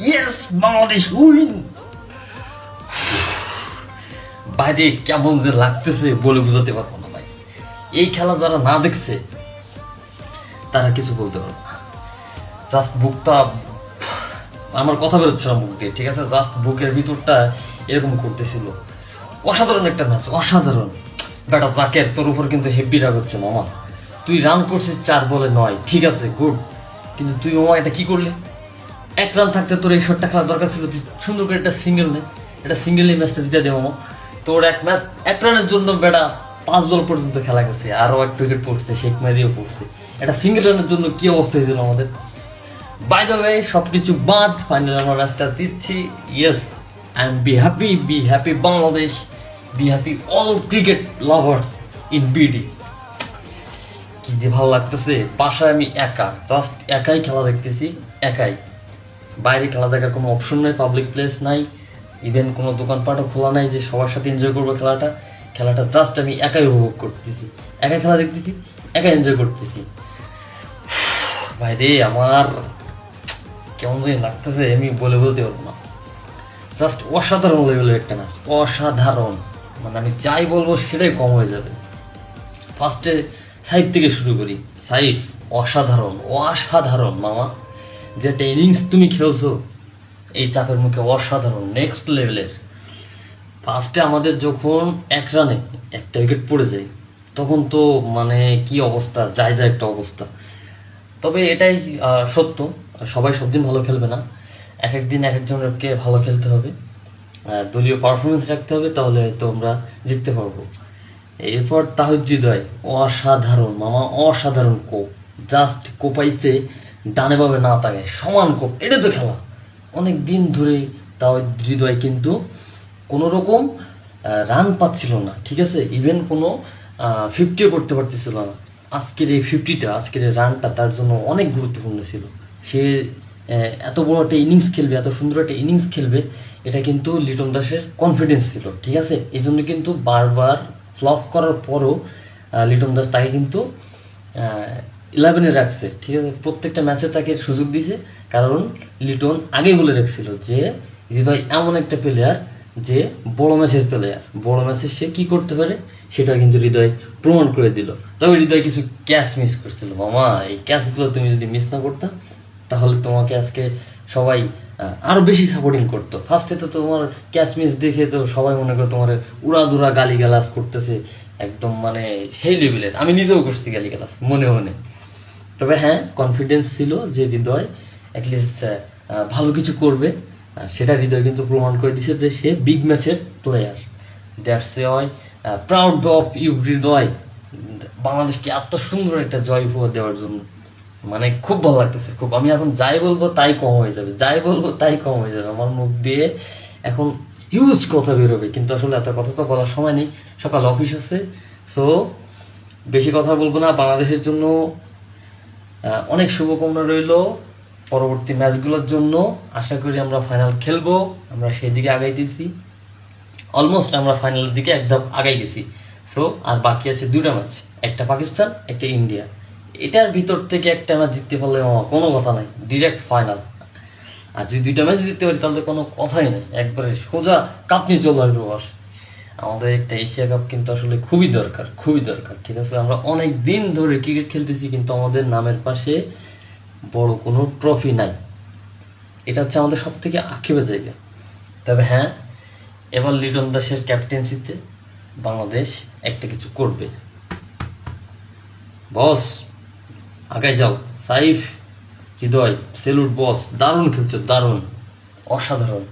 Yes Bangladesh win বাইরে কেমন যে লাগতেছে বলে বোঝাতে পারব না ভাই। এই খেলা যারা না দেখছে, তারা কিছু বলতে পারব না। জাস্ট বুকটা, আমার কথা বেরোচ্ছে না মুখ দিয়ে, ঠিক আছে? জাস্ট বুকের ভিতরটা এরকম করতেছিল। অসাধারণ একটা ম্যাচ অসাধারণ। বেটা, জাকের, তোর উপর কিন্তু হেভি রাগ হচ্ছে, মামা। তুই রান করছিস চার বলে নয়, ঠিক আছে গুড কিন্তু তুই, মামা, এটা কি করলি? এক রান থাকতে তোর এই শটটা খেলা দরকার ছিল। সুন্দর করে একটা সিঙ্গেল নে। এটা সিঙ্গেল এই ম্যাচটা দিতে দে, মামা। তোর এক ম্যাচ এক রানের জন্য বেটা পাঁচ বল পর্যন্ত খেলা গেছে আরও এক উইকেট পড়ছে, শেখ মেহেদিও পড়ছে। এটা সিঙ্গেল রানের জন্য কি অবস্থা হয়েছিল আমাদের? বাই দ্য ওয়ে সবকিছু বাদ ফাইনাল আমরা ম্যাচটা জিতছি। Yes I am be happy be happy Bangladesh be happy all cricket lovers in BD কি যে ভালো লাগতেছে। বাসায় আমি একা জাস্ট একাই খেলা দেখতেছি, একাই। বাইরে খেলা দেখার কোনো অপশন নাই পাবলিক প্লেস নাই ইভেন কোনো দোকানপাটও খোলা নাই যে সবার সাথে এনজয় করব খেলাটা। খেলাটা জাস্ট আমি একাই উপভোগ করতেছি, একাই খেলা দেখতেছি, একাই এনজয় করতেছি। ভাই রে আমার কেমন জানি লাগতেছে, আমি বলে বলতে পারব না। জাস্ট অসাধারণ লেভেলের একটা ম্যাচ অসাধারণ। মানে আমি যাই বলব সেটাই কম হয়ে যাবে। ফার্স্টে সাইফ থেকে শুরু করি। সাইফ অসাধারণ অসাধারণ, মামা। যেটা ইনিংস তুমি খেলছো, এই চাপের মুখে অসাধারণ নেক্সট লেভেলের ফার্স্টে আমাদের যখন এক রানে একটা উইকেট পড়ে যায়, তখন তো মানে কি অবস্থা, যায় যায় একটা অবস্থা। তবে এটাই সত্য, সবাই সব দিন ভালো খেলবে না। এক এক দিন এক একজনকে ভালো খেলতে হবে। দলীয় পারফরমেন্স রাখতে হবে, তাহলে হয়তো আমরা জিততে পারব। এরপর তাহিদ হৃদয়, অসাধারণ, মামা, অসাধারণ কোপ। জাস্ট কোপাইছে ডানে পাবে না তাকে সমান কোপ, এটা তো খেলা। অনেক দিন ধরে তাহিদ হৃদয় কিন্তু কোনো রকম রান পাচ্ছিল না, ঠিক আছে? ইভেন কোনো ফিফটিও করতে পারতেছিল না। আজকের এই ফিফটিটা আজকের এই রানটা তার জন্য অনেক গুরুত্বপূর্ণ ছিল। সে এত বড় একটা ইনিংস খেলবে, এত সুন্দর একটা ইনিংস খেলবে, এটা কিন্তু লিটন দাসের কনফিডেন্স ছিল, ঠিক আছে? এই জন্য কিন্তু বারবার ফ্লপ করার পরও লিটন দাস তাকে কিন্তু ইলেভেনে রাখছে, ঠিক আছে? প্রত্যেকটা ম্যাচে তাকে সুযোগ দিছে, কারণ লিটন আগেই বলে রাখছিল যে, হৃদয় এমন একটা প্লেয়ার যে বড় ম্যাচের প্লেয়ার বড় ম্যাচে সে কি করতে পারে, সেটা কিন্তু হৃদয় প্রমাণ করে দিল। তবে হৃদয় কিছু ক্যাচ মিস করছিল। মামা, এই ক্যাচগুলো তুমি যদি মিস না করতা, তাহলে তোমাকে আজকে সবাই আরও বেশি সাপোর্টিং করতো। ফার্স্টে তো তোমার ক্যাচ মিস দেখে তো সবাই মনে করো তোমার উড়াদুরা গালি গালাজ করতেছে, একদম মানে সেই লেভেলের আমি নিজেও করছি গালি গালাজ মনে মনে। তবে হ্যাঁ কনফিডেন্স ছিল যে হৃদয় অ্যাটলিস্ট ভালো কিছু করবে। সেটা হৃদয় কিন্তু প্রমাণ করে দিছে যে সে বিগ ম্যাচের player that's why proud of you Hridoy. বাংলাদেশকে এত সুন্দর একটা জয় উপহার দেওয়ার জন্য। মানে খুব ভালো লাগতেছে, খুব। আমি এখন যাই বলব তাই কম হয়ে যাবে, যাই বলব তাই কম হয়ে যাবে। আমার মুখ দিয়ে এখন হিউজ কথা বেরোবে। কিন্তু আসলে এত কথা তো বলার সময় নেই। সকাল অফিস আছে সো বেশি কথা বলব না। বাংলাদেশের জন্য অনেক শুভকামনা রইল পরবর্তী ম্যাচগুলোর জন্য। আশা করি আমরা ফাইনাল খেলব। আমরা সেই দিকে আগাইতেছি অলমোস্ট আমরা ফাইনালের দিকে একদম আগাই গেছি সো আর বাকি আছে দুটা ম্যাচ একটা পাকিস্তান, একটা ইন্ডিয়া। এটার ভিতর থেকে একটা ম্যাচ জিততে পারলে আমার কোনো কথা নাই। ডিরেক্ট ফাইনাল আর যদি দুইটা ম্যাচ জিততে পারি, তাহলে কোনো কথাই নেই। একবারে সোজা কাপ নিয়ে চলে আসব আমাদের একটা এশিয়া কাপ কিন্তু আসলে খুবই দরকার খুবই দরকার, ঠিক আছে? আমরা অনেক দিন ধরে ক্রিকেট খেলতেছি কিন্তু আমাদের নামের পাশে বড় কোনো ট্রফি নাই। এটা হচ্ছে আমাদের সব থেকে আক্ষেপের জায়গা। তবে হ্যাঁ এবার লিটন দাসের ক্যাপ্টেন্সিতে বাংলাদেশ একটা কিছু করবে। বস, আগায় যাও। সাইফ, হৃদয়, সেলুট বস, দারুণ খেলছো, দারুণ। অসাধারণ।